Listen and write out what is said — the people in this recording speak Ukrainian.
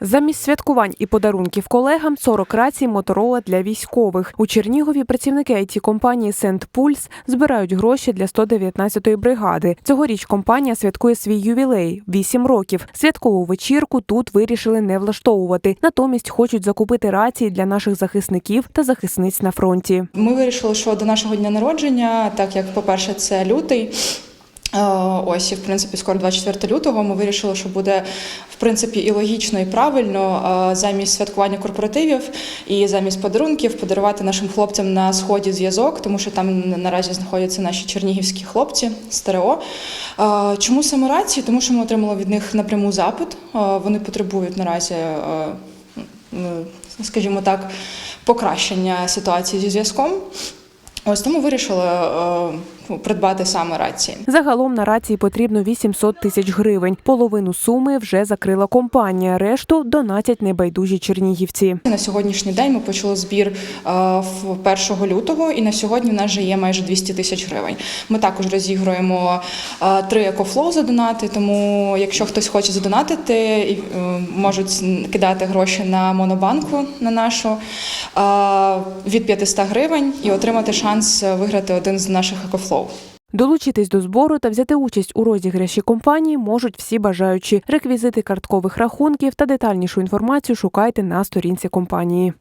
Замість святкувань і подарунків колегам 40 рацій Моторола для військових. У Чернігові працівники it компанії Сент Пульс збирають гроші для 119-ї бригади. Цьогоріч компанія святкує свій ювілей 8 років. Святкову вечірку тут вирішили не влаштовувати. Натомість хочуть закупити рації для наших захисників та захисниць на фронті. Ми вирішили, що до нашого дня народження, так як, по-перше, це лютий. Е, Ось і в принципі скоро 24 лютого. Ми вирішили, що буде в принципі і логічно, і правильно е, замість святкування корпоративів і замість подарунків подарувати нашим хлопцям на сході зв'язок, тому що там наразі знаходяться наші чернігівські хлопці з ТРО. Е, Чому саме рації? Тому що ми отримали від них напряму запит. Вони потребують наразі. скажімо так, покращення ситуації зі зв'язком. Ось тому вирішили е, придбати саме рації. Загалом на рації потрібно 800 тисяч гривень. Половину суми вже закрила компанія. Решту донатять небайдужі чернігівці. На сьогоднішній день ми почали збір е, 1 лютого, і на сьогодні в нас вже є майже 200 тисяч гривень. Ми також розігруємо е, три екофлоу за донати. Тому, якщо хтось хоче задонатити, е, можуть кидати гроші на монобанку на нашу е, від 500 гривень і отримати шанс виграти один з наших екофлоу. Долучитись до збору та взяти участь у розіграші компанії можуть всі бажаючі. Реквізити карткових рахунків та детальнішу інформацію шукайте на сторінці компанії.